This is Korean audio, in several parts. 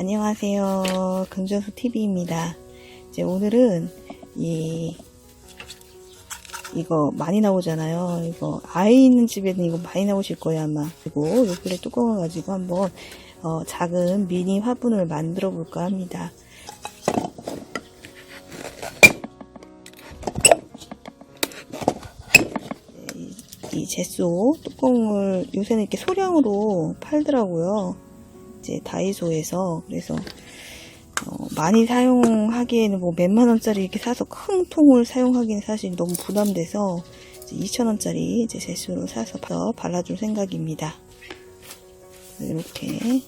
안녕하세요. 금전수 TV입니다. 이제 오늘은 이 이거 많이 나오잖아요. 이거 아이 있는 집에는 이거 많이 나오실 거예요 아마. 그리고 요 플레 뚜껑을 가지고 한번 어, 작은 미니 화분을 만들어 볼까 합니다. 이, 이 제소 뚜껑을 요새는 이렇게 소량으로 팔더라고요. 이제 다이소에서 그래서 어, 많이 사용하기에는 뭐 몇만 원짜리 이렇게 사서 큰 통을 사용하기는 사실 너무 부담돼서 2천 원짜리 이제 제수로 사서 바- 발라줄 생각입니다. 이렇게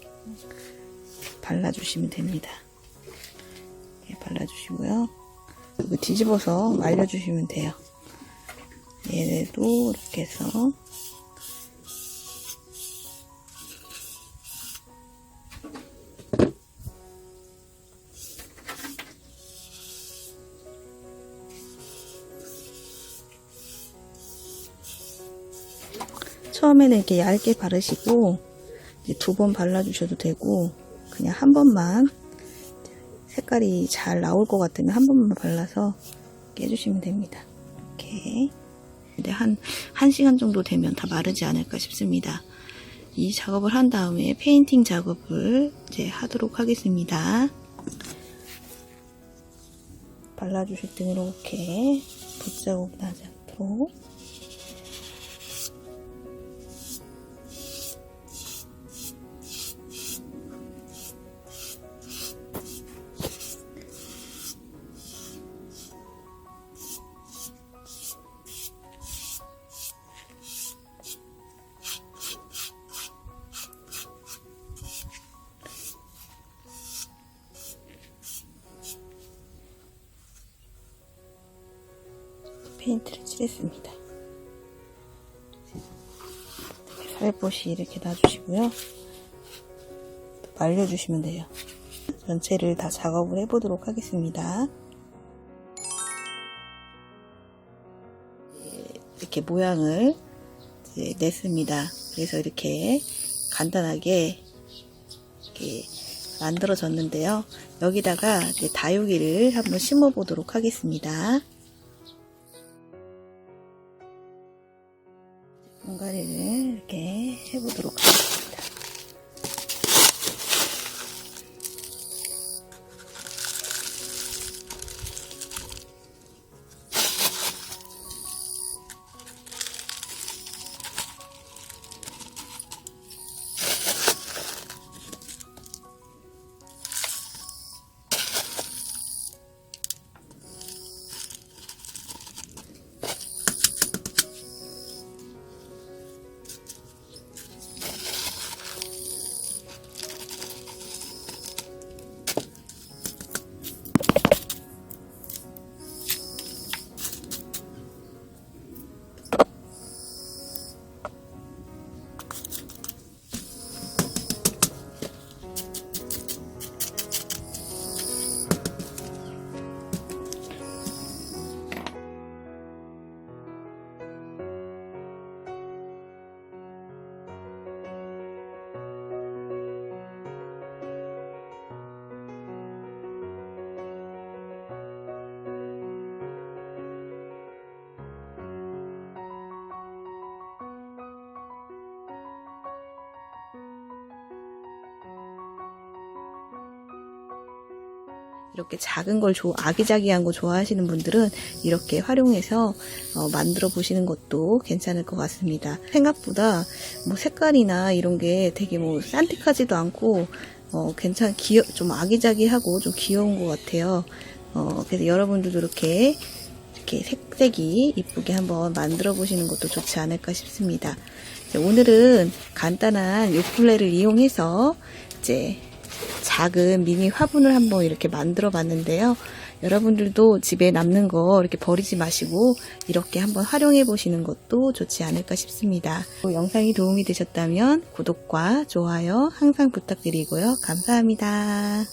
발라주시면 됩니다. 이렇게 발라주시고요. 그리고 뒤집어서 말려주시면 돼요. 얘네도 이렇게 해서 처음에는 이렇게 얇게 바르시고 두 번 발라주셔도 되고 그냥 한 번만 색깔이 잘 나올 것 같으면 한 번만 발라서 깨주시면 됩니다. 이렇게 근데 한, 한 시간 정도 되면 다 마르지 않을까 싶습니다. 이 작업을 한 다음에 페인팅 작업을 이제 하도록 하겠습니다. 발라주실 때는 이렇게 붓자국 나지 않도록 페인트를 칠했습니다. 살포시 이렇게 놔주시고요. 말려주시면 돼요. 전체를 다 작업을 해보도록 하겠습니다. 이렇게 모양을 냈습니다. 그래서 이렇게 간단하게 이렇게 만들어졌는데요. 여기다가 다육이를 한번 심어 보도록 하겠습니다. 분갈이를 이렇게 해보도록 하겠습니다. 이렇게 작은 걸 좋아, 아기자기한 거 좋아하시는 분들은 이렇게 활용해서 어, 만들어 보시는 것도 괜찮을 것 같습니다. 생각보다 뭐 색깔이나 이런 게 되게 뭐 산틱하지도 않고 어, 괜찮, 귀여, 좀 아기자기하고 좀 귀여운 것 같아요. 어, 그래서 여러분들도 이렇게 이렇게 색색이 이쁘게 한번 만들어 보시는 것도 좋지 않을까 싶습니다. 오늘은 간단한 요플레를 이용해서 이제 작은 미니 화분을 한번 이렇게 만들어 봤는데요. 여러분들도 집에 남는 거 이렇게 버리지 마시고 이렇게 한번 활용해 보시는 것도 좋지 않을까 싶습니다. 영상이 도움이 되셨다면 구독과 좋아요 항상 부탁드리고요. 감사합니다.